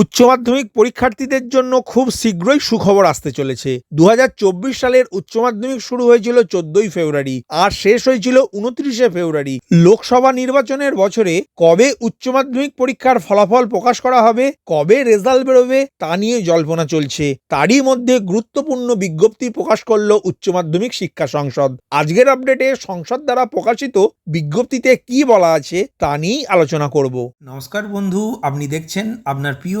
উচ্চ মাধ্যমিক পরীক্ষার্থীদের জন্য খুব শীঘ্রই সুখবর আসতে চলেছে। দু হাজার চব্বিশ সালের উচ্চ মাধ্যমিক শুরু হয়েছিল চোদ্দই ফেব্রুয়ারি আর শেষ হয়েছিল উনত্রিশে ফেব্রুয়ারি। লোকসভা নির্বাচনের বছরে কবে উচ্চ মাধ্যমিক পরীক্ষার ফলাফল প্রকাশ করা হবে, কবে রেজাল্ট বেরোবে, তা নিয়ে জল্পনা চলছে। তারই মধ্যে গুরুত্বপূর্ণ বিজ্ঞপ্তি প্রকাশ করল উচ্চ মাধ্যমিক শিক্ষা সংসদ। আজকের আপডেটে সংসদ দ্বারা প্রকাশিত বিজ্ঞপ্তিতে কি বলা আছে, তা নিয়েই আলোচনা করব। নমস্কার বন্ধু, আপনি দেখছেন আপনার প্রিয়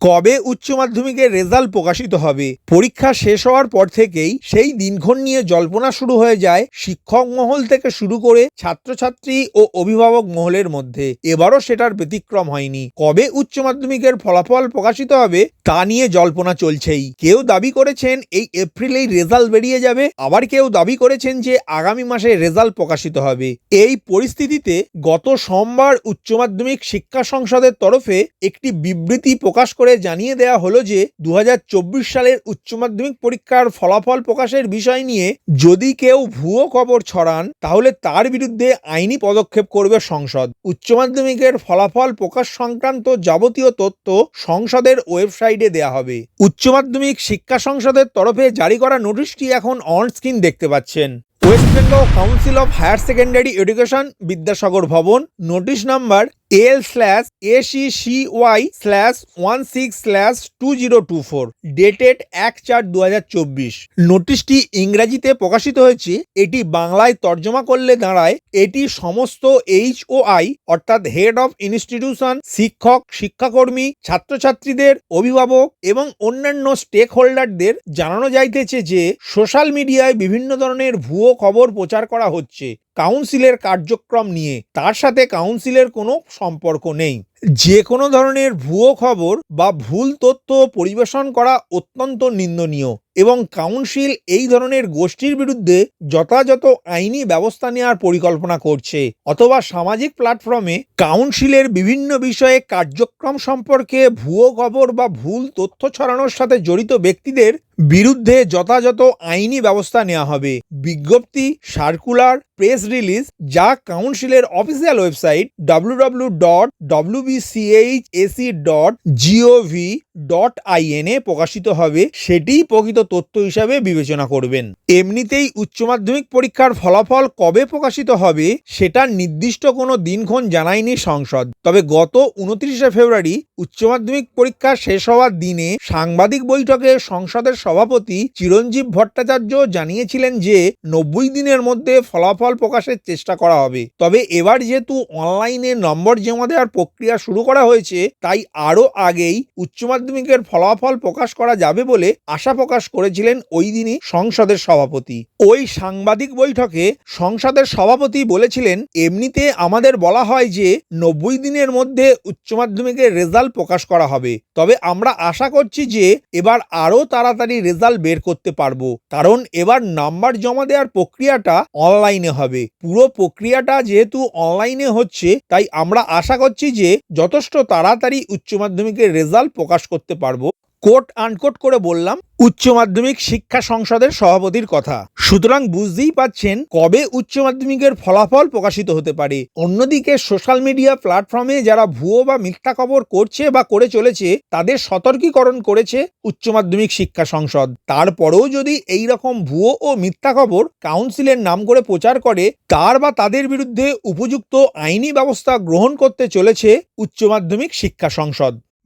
কবে উচ্চ মাধ্যমিকের রেজাল্ট প্রকাশিত হবে? পরীক্ষা শেষ হওয়ার পর থেকেই সেই দিনক্ষণ নিয়ে জল্পনা শুরু হয়ে যায় শিক্ষক মহল থেকে শুরু করে ছাত্রছাত্রী ও অভিভাবক মহলের মধ্যে। এবারও সেটার ব্যতিক্রম হয়নি। কবে উচ্চ মাধ্যমিকের ফলাফল প্রকাশিত হবে তা নিয়ে জল্পনা চলছেই। কেউ দাবি করেছেন এই এপ্রিলেই রেজাল্ট বেরিয়ে যাবে, আবার কেউ দাবি করেছেন যে আগামী মাসে রেজাল্ট প্রকাশিত হবে। এই পরিস্থিতিতে গত সোমবার উচ্চ মাধ্যমিক শিক্ষা সংসদের তরফে একটি বিবৃতি প্রকাশ করে জানিয়ে দেওয়া হলো যে দু হাজার চব্বিশ সালের উচ্চ মাধ্যমিক পরীক্ষার ফলাফল প্রকাশের বিষয় নিয়ে যদি কেউ ভুয়ো খবর ছড়ান, তাহলে তার বিরুদ্ধে আইনি পদক্ষেপ করবে সংসদ। উচ্চ মাধ্যমিকের ফলাফল প্রকাশ সংক্রান্ত যাবতীয় তথ্য সংসদের ওয়েবসাইটে দেয়া হবে। উচ্চ মাধ্যমিক শিক্ষা সংসদের তরফে জারি করা নোটিশটি এখন অন স্ক্রিন দেখতে পাচ্ছেন। West Bengal council of higher secondary education Vidyasagar Bhavan notice number L slash A C Y slash one six slash two zero two four dated এক চার দু হাজার চব্বিশ। নোটিশটি ইংরাজিতে প্রকাশিত হয়েছে, এটি বাংলায় তর্জমা করলে দাঁড়ায়, এটি সমস্ত এইচ ও আই অর্থাৎ হেড অফ ইনস্টিটিউশন শিক্ষক, শিক্ষাকর্মী, ছাত্রছাত্রীদের, অভিভাবক এবং অন্যান্য স্টেক হোল্ডারদের জানানো যাইতেছে যে সোশ্যাল মিডিয়ায় বিভিন্ন ধরনের ভুয়ো খবর প্রচার করা হচ্ছে। কাউন্সিলের কার্যক্রম নিয়ে, তার সাথে কাউন্সিলের কোনো সম্পর্ক নেই। যে কোনো ধরনের ভুয়ো খবর বা ভুল তথ্য পরিবেশন করা অত্যন্ত নিন্দনীয় এবং কাউন্সিল এই ধরনের গোষ্ঠীর বিরুদ্ধে যথাযথ আইনি ব্যবস্থা নেওয়ার পরিকল্পনা করছে অথবা সামাজিক প্ল্যাটফর্মে কাউন্সিলের বিভিন্ন বিষয়ে কার্যক্রম সম্পর্কে ভুয়ো খবর বা ভুল তথ্য ছড়ানোর সাথে জড়িত ব্যক্তিদের বিরুদ্ধে যথাযথ আইনি ব্যবস্থা নেওয়া হবে। বিজ্ঞপ্তি, সার্কুলার, প্রেস রিলিজ যা কাউন্সিলের official website W dot AC dot gov dot আইএনে প্রকাশিত হবে, সেটিই প্রকৃত তথ্য হিসাবে বিবেচনা করবেন। এমনিতেই উচ্চ মাধ্যমিক পরীক্ষার ফলাফল কবে প্রকাশিত হবে, সেটা নির্দিষ্ট কোনো দিনক্ষণ জানায়নি সংসদ। তবে গত উনত্রিশে ফেব্রুয়ারি উচ্চ মাধ্যমিক পরীক্ষা শেষ হওয়ার দিনে সাংবাদিক বৈঠকে সংসদের সভাপতি চিরঞ্জীব ভট্টাচার্য জানিয়েছিলেন যে, নব্বই দিনের মধ্যে ফলাফল প্রকাশের চেষ্টা করা হবে। তবে এবার যেহেতু অনলাইনে নম্বর জমা দেওয়ার প্রক্রিয়া শুরু করা হয়েছে, তাই আরও আগেই উচ্চ মাধ্যমিকের ফলাফল প্রকাশ করা যাবে বলে আশা প্রকাশ করেছিলেন ওই দিনই সংসদের সভাপতি। ওই সাংবাদিক বৈঠকে সংসদের সভাপতি বলেছিলেন, এমনিতে আমাদের বলা হয় যে নব্বই দিনের মধ্যে উচ্চ মাধ্যমিকের রেজাল্ট প্রকাশ করা হবে। তবে আমরা আশা করছি যে এবার আরও তাড়াতাড়ি রেজাল্ট বের করতে পারব। কারণ এবার নাম্বার জমা দেওয়ার প্রক্রিয়াটা অনলাইনে হবে। পুরো প্রক্রিয়াটা যেহেতু অনলাইনে হচ্ছে, তাই আমরা আশা করছি যে যথেষ্ট তাড়াতাড়ি উচ্চ মাধ্যমিকের রেজাল্ট প্রকাশ করতে পারব। কোট আনকোট করে বললাম, উচ্চ মাধ্যমিক শিক্ষা সংসদের সভাপতির কথা। সুতরাং বুঝতেই পাচ্ছেন কবে উচ্চ মাধ্যমিকের ফলাফল প্রকাশিত হতে পারে। অন্যদিকে সোশ্যাল মিডিয়া প্ল্যাটফর্মে যারা ভুয়ো বা মিথ্যা খবর করছে বা করে চলেছে, তাদের সতর্কীকরণ করেছে উচ্চ মাধ্যমিক শিক্ষা সংসদ। তারপরেও যদি এই রকম ভুয়ো ও মিথ্যা খবর কাউন্সিলের নাম করে প্রচার করে, তার বা তাদের বিরুদ্ধে উপযুক্ত আইনি ব্যবস্থা গ্রহণ করতে চলেছে উচ্চ মাধ্যমিক শিক্ষা সংসদ।